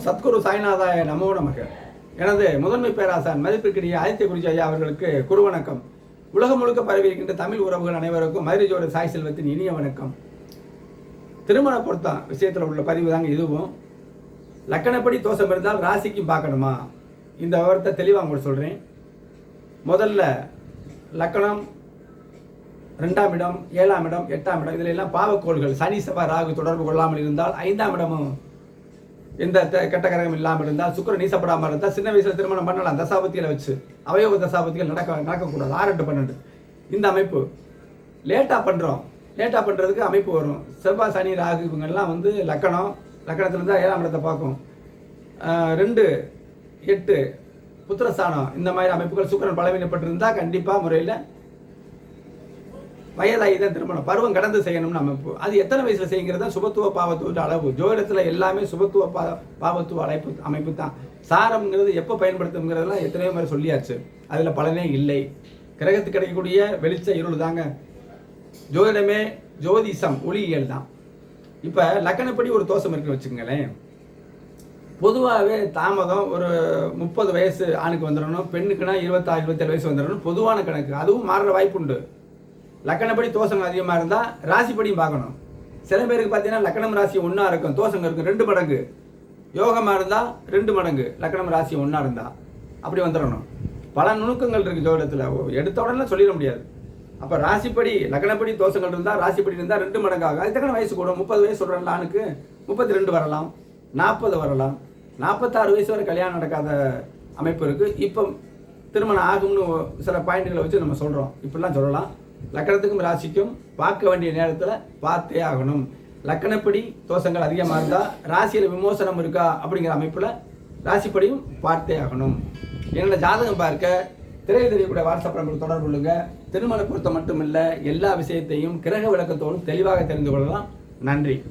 சத்குரு சாய்நாதாய நமோ நமக. எனது முதன்மை பேராசான் மதிப்பிற்குரிய ஆதித்ய குருஜி ஐயா அவர்களுக்கு குரு வணக்கம் உலகம் முழுக்க பரவி இருக்கின்ற தமிழ் உறவுகள் அனைவருக்கும் மதுரை ஜோடி சாய் செல்வத்தின் இனிய வணக்கம். திருமண பொருத்தம் விஷயத்தில் உள்ள பதிவு தாங்க இதுவும். லக்கணப்படி தோஷம் இருந்தால் ராசிக்கும் பார்க்கணுமா? இந்த விவரத்தை தெளிவாக உங்களுக்கு சொல்கிறேன் முதல்ல லக்கணம் ரெண்டாம் இடம் ஏழாம் இடம் எட்டாம் இடம் இதில் எல்லாம் பாவக்கோள்கள். சனி செவ்வாய் ராகு தொடர்பு கொள்ளாமல் இருந்தால் ஐந்தாம் இடமும் எந்த கெட்ட கரகம் இல்லாமல் இருந்தால் சுக்கிரன் நீசப்படாமல் இருந்தால் சின்ன வயசில் திருமணம் பண்ணலாம். தசாபத்தியில் வச்சு அவயோக தசாபத்திகள் நடக்க நடக்கக்கூடாது. ஆறு எட்டு பன்னெண்டு. இந்த அமைப்பு. லேட்டாக பண்ணுறோம் லேட்டாக பண்ணுறதுக்கு அமைப்பு வரும். செவ்வாய் சனி ராகு இவங்கெல்லாம் வந்து லக்கணம். லக்கணத்தில் இருந்தால் ஏழாம் இடத்தை பார்க்கும் ரெண்டு எட்டு புத்திரஸ்தானம். இந்த மாதிரி அமைப்புகள் சுக்கரன் பலவீனப்பட்டிருந்தால் கண்டிப்பாக முறையில் வயதாகி தான் திருமணம். பருவம் கடந்து செய்யணும்னு நம்ம அது எத்தனை வயசில் செய்யுங்கிறது தான் சுபத்துவ பாவத்துவ அளவு. ஜோதிடத்தில் எல்லாமே சுபத்துவ பா பாவத்துவ அழைப்பு அமைப்பு தான். சாரம்ங்கிறது எப்போ பயன்படுத்துங்கிறதெல்லாம் எத்தனையோ மாதிரி சொல்லியாச்சு. அதில் பலனே இல்லை. கிரகத்துக்கு கிடைக்கக்கூடிய வெளிச்ச இருள் தாங்க. ஜோதிடமே ஜோதிஷம் ஒளியியல் தான். இப்போ லக்கணப்படி ஒரு தோஷம் இருக்குன்னு வச்சுக்கங்களேன். பொதுவாகவே தாமதம் ஒரு முப்பது வயசு ஆணுக்கு வந்துடணும் பெண்ணுக்குன்னா இருபத்தாறு இருபத்தேழு வயசு வந்துடணும் பொதுவான கணக்கு. அதுவும் மாறுற வாய்ப்புண்டு லக்கணப்படி தோஷங்கள் அதிகமாக இருந்தால் ராசிப்படியும் பார்க்கணும். சில பேருக்கு பார்த்தீங்கன்னா லக்கணம் ராசி ஒன்றா இருக்கும் தோஷங்க இருக்கும் ரெண்டு மடங்கு. யோகமாக இருந்தால் ரெண்டு மடங்கு லக்கணம் ராசி ஒன்றா இருந்தால் அப்படி வந்துடணும். பல நுணுக்கங்கள் இருக்குது ஜோதிடத்தில். எடுத்த உடனே சொல்லிட முடியாது. அப்போ ராசிப்படி லக்கணப்படி தோஷங்கள் இருந்தால் ராசிப்படி இருந்தால் ரெண்டு மடங்கு ஆகும் அது வயசு கூடும். முப்பது வயசு சொல்கிறேன் ஆணுக்கு முப்பத்தி ரெண்டு வரலாம் நாற்பது வரலாம். நாற்பத்தாறு வயசு வரை கல்யாணம் நடக்காத அமைப்பு இருக்குது இப்போ திருமணம் ஆகும்னு சில பாயிண்ட்களை வச்சு நம்ம சொல்கிறோம் இப்படிலாம் சொல்லலாம். லக்கணத்துக்கும் ராசிக்கும் பார்க்க வேண்டிய நேரத்தில் பார்த்தே ஆகணும். லக்கணப்படி தோஷங்கள் அதிகமாக இருந்தால் ராசியில் விமோசனம் இருக்கா அப்படிங்கிற அமைப்பில் ராசிப்படியும் பார்த்தே ஆகணும். என்னோட ஜாதகம் பார்க்க திரையில் தெரியக்கூடிய வாட்ஸ்அப் நம்பருக்கு தொடர்பு கொள்ளுங்க. திருமண பொருத்தம் மட்டுமில்லை எல்லா விஷயத்தையும் கிரக விளக்கத்தோடும் தெளிவாக தெரிந்து கொள்ளலாம். நன்றி.